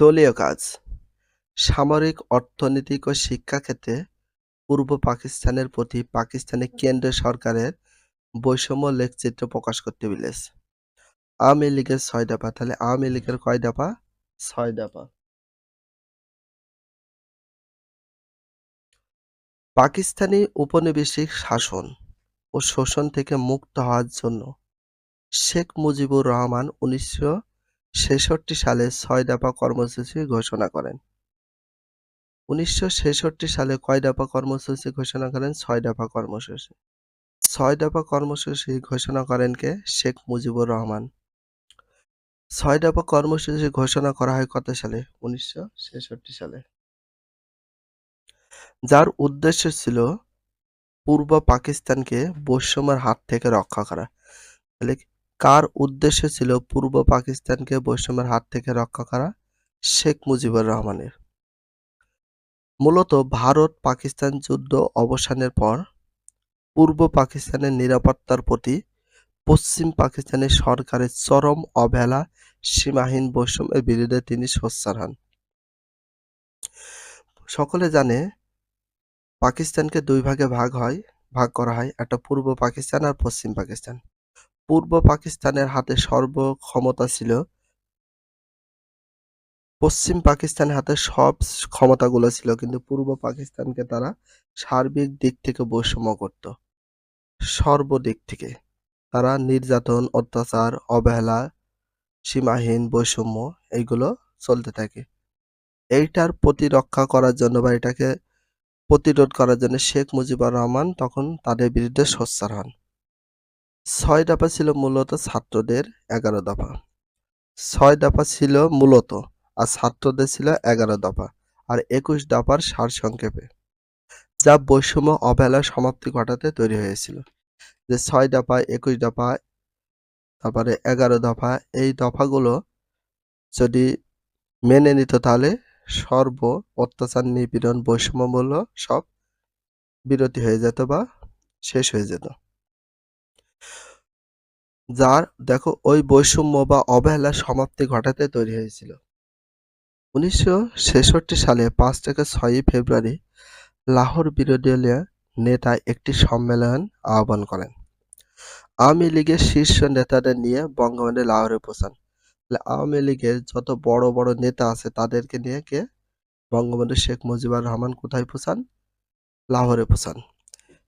দলীয় কাজ। সামরিক, অর্থনৈতিক ও শিক্ষা ক্ষেত্রে পূর্ব পাকিস্তানের প্রতি পাকিস্তানি কেন্দ্রীয় সরকারের বৈষম্য লেখচিত্র প্রকাশ করতে বিলেছে। আওয়ামী লীগের ছয় দফা। তাহলে আওয়ামী লীগের কয় দফা? ছয় দফা। পাকিস্তানি উপনিবেশিক শাসন ও শোষণ থেকে মুক্ত হওয়ার জন্য শেখ মুজিবুর রহমান উনিশশো ছেষট্টি সালে ছয় দফা কর্মসূচি ঘোষণা করেন। উনিশশো ছেষট্টি সালে কয় দফা কর্মসূচি ঘোষণা করেন? ছয় দফা কর্মসূচি। ছয় দফা কর্মসূচি ঘোষণা করেন কে? শেখ মুজিবুর রহমান। ছয় দফা কর্মসূচি ঘোষণা করা হয় কত সালে? উনিশশো ছেষট্টি সালে। যার উদ্দেশ্য ছিল পূর্ব পাকিস্তানকে বৈষম্যের হাত থেকে রক্ষা করা। তাহলে কার উদ্দেশ্য ছিল পূর্ব পাকিস্তানকে বৈষম্যের হাত থেকে রক্ষা করা? শেখ মুজিবুর রহমানের। মূলত ভারত পাকিস্তান যুদ্ধ অবসানের পর পূর্ব পাকিস্তানের নিরাপত্তার প্রতি পশ্চিম পাকিস্তানের সরকারের চরম অবহেলা, সীমাহীন বৈষম্যের বিরুদ্ধে তিনি সোচ্চার হন। সকলে জানে পাকিস্তানকে দুই ভাগে ভাগ হয়, ভাগ করা হয়, একটা পূর্ব পাকিস্তান আর পশ্চিম পাকিস্তান। পূর্ব পাকিস্তানের হাতে সর্ব ক্ষমতা ছিল। পশ্চিম পাকিস্তানের হাতে সব ক্ষমতাগুলো ছিল, কিন্তু পূর্ব পাকিস্তানকে তারা সার্বিক দিক থেকে বৈষম্য করত। সর্বদিক থেকে তারা নির্যাতন, অত্যাচার, অবহেলা, সীমাহীন বৈষম্য এইগুলো চলতে থাকে। এইটার প্রতিরক্ষা করার জন্য বা এটাকে প্রতিরোধ করার জন্য শেখ মুজিবুর রহমান তখন তাদের বিরুদ্ধে সোচ্চার হন। ছয় দফা ছিল মূলত ছাত্রদের এগারো দফা। ছয় দফা ছিল মূলত, আর ছাত্রদের ছিল এগারো দফা, আর একুশ দফার সারসংক্ষেপে, যা বৈষম্য অবহেলার সমাপ্তি ঘটাতে তৈরি হয়েছিল। যে ছয় দফা, একুশ দফা, তারপরে এগারো দফা, এই দফাগুলো যদি মেনে নিত তাহলে সর্ব অত্যাচার, নিপীড়ন বৈষম্যমূল্য সব বিরতি হয়ে যেত বা শেষ হয়ে যেত। যার, দেখো, ওই বৈষম্য বা অবহেলার সমাপ্তি ঘটাতে তৈরি হয়েছিল। উনিশশো ছেষট্টি সালে পাঁচ থেকে ছয়ই ফেব্রুয়ারি লাহোর বিরোধী নেতা একটি সম্মেলন আহ্বান করেন। আওয়ামী লীগের শীর্ষ নেতাদের নিয়ে বঙ্গবন্ধু লাহোরে পৌঁছান আওয়ামী লীগের যত বড় বড় নেতা আছে, তাদেরকে নিয়ে কে? বঙ্গবন্ধু শেখ মুজিবুর রহমান কোথায় পৌঁছান লাহোরে পৌঁছান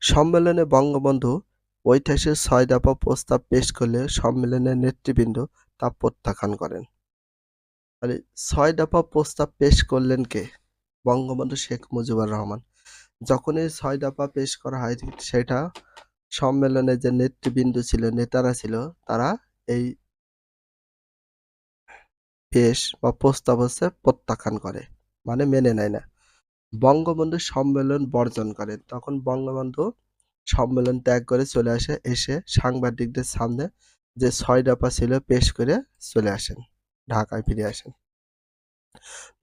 সম্মেলনে বঙ্গবন্ধু ঐতিহাসিক ছয় দফা প্রস্তাব পেশ করলে সম্মেলনের নেতৃবৃন্দ তা প্রত্যাখ্যান করেন। তাহলে ছয় দফা প্রস্তাব পেশ করলেন কে? বঙ্গবন্ধু শেখ মুজিবুর রহমান। যখন এই ছয় দফা পেশ করা হয় সেটা সম্মেলনে যে নেতৃবৃন্দ ছিল, নেতারা ছিল, তারা এই পেশ বা প্রস্তাব হচ্ছে প্রত্যাখ্যান করে মানে মেনে নেয় না। বঙ্গবন্ধু সম্মেলন বর্জন করেন। তখন বঙ্গবন্ধু সম্মেলন ত্যাগ করে চলে আসে, এসে সাংবাদিকদের সামনে যে ছয় দফা ছিল পেশ করে চলে আসেন, ঢাকায় ফিরে আসেন।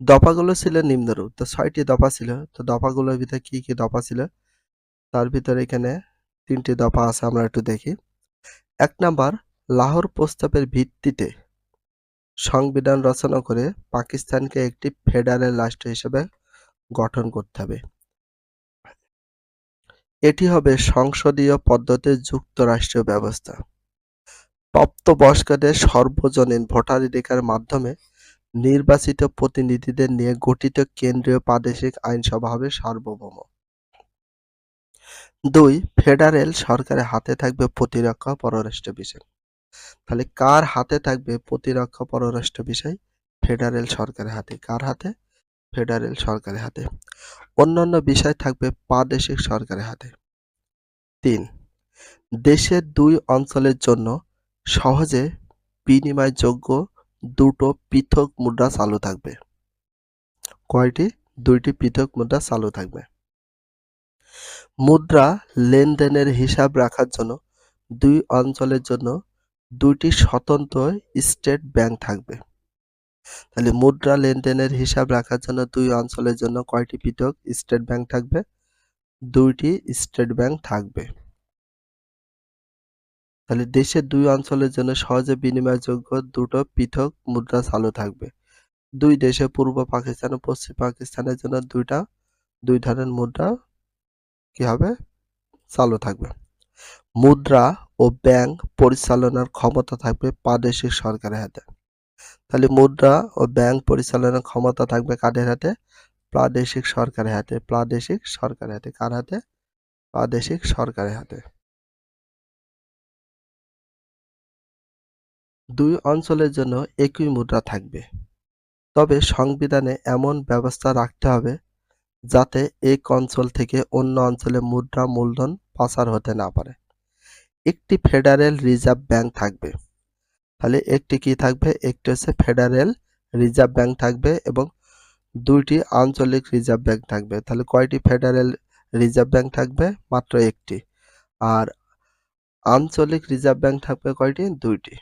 দফাগুলো ছিল নিম্নরূপ। তো ছয়টি দফা ছিল। তো দফাগুলোর ভিতরে কি কি দফা ছিল? তার ভিতরে এখানে তিনটি দফা আছে, আমরা একটু দেখি। এক নাম্বার, লাহোর প্রস্তাবের ভিত্তিতে সংবিধান রচনা করে পাকিস্তানকে একটি ফেডারেল রাষ্ট্র হিসেবে গঠন করতে হবে। এটি হবে সংসদীয় পদ্ধতির যুক্তরাষ্ট্রীয় ব্যবস্থা। প্রাপ্তবয়স্কদের সর্বজনীন ভোটাধিকারের মাধ্যমে নির্বাচিত প্রতিনিধিদের নিয়ে গঠিত কেন্দ্রীয় প্রাদেশিক আইনসভা হবে সার্বভৌম। দুই, ফেডারেল সরকারের হাতে থাকবে প্রতিরক্ষা পররাষ্ট্র বিষয়। তাহলে কার হাতে থাকবে প্রতিরক্ষা পররাষ্ট্র বিষয়? ফেডারেল সরকারের হাতে। কার হাতে? ফেডারেল সরকারের হাতে। অন্যান্য বিষয় থাকবে প্রাদেশিক সরকারের হাতে। তিন, দেশের দুই অঞ্চলের জন্য সহজে বিনিময়যোগ্য দুটো পৃথক মুদ্রা চালু থাকবে। কয়টি? দুইটি পৃথক মুদ্রা চালু থাকবে। মুদ্রা লেনদেনের হিসাব রাখার জন্য দুই অঞ্চলের জন্য দুইটি স্বতন্ত্র স্টেট ব্যাংক থাকবে। তাহলে মুদ্রা লেনদেনের হিসাব রাখার জন্য দুই অঞ্চলের জন্য কয়টি পৃথক স্টেট ব্যাংক থাকবে? দুইটি স্টেট ব্যাংক থাকবে। তাহলে দেশের দুই অঞ্চলের জন্য সহজে বিনিময়যোগ্য দুটো পৃথক মুদ্রা চালু থাকবে। দুই দেশে পূর্ব পাকিস্তান ও পশ্চিম পাকিস্তানের জন্য দুইটা, দুই ধরনের মুদ্রা কি হবে? চালু থাকবে। মুদ্রা ও ব্যাংক পরিচালনার ক্ষমতা থাকবে প্রাদেশিক সরকারের হাতে। তাহলে মুদ্রা ও ব্যাংক পরিচালনার ক্ষমতা থাকবে কাদের হাতে? প্রাদেশিক সরকারের হাতে। প্রাদেশিক সরকারের হাতে। কার হাতে? প্রাদেশিক সরকারের হাতে। দুই অঞ্চলের জন্য একই মুদ্রা থাকবে। তবে সংবিধানে এমন ব্যবস্থা রাখতে হবে যাতে এক অঞ্চল থেকে অন্য অঞ্চলে মুদ্রা মূলধন পাচার হতে না পারে। একটি ফেডারেল রিজার্ভ ব্যাংক থাকবে। তাহলে একটি কি থাকবে? একটি হচ্ছে ফেডারেল রিজার্ভ ব্যাংক থাকবে এবং দুইটি আঞ্চলিক রিজার্ভ ব্যাংক থাকবে। তাহলে কয়টি ফেডারেল রিজার্ভ ব্যাংক থাকবে? মাত্র একটি। আর আঞ্চলিক রিজার্ভ ব্যাংক থাকবে কয়টি? দুইটি।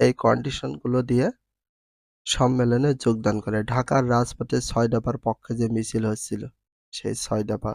এই কন্ডিশনগুলো দিয়ে সম্মেলনে যোগদান করে। ঢাকার রাজপথে ছয় দফার পক্ষে যে মিছিল হচ্ছিল, সেই ছয় দফা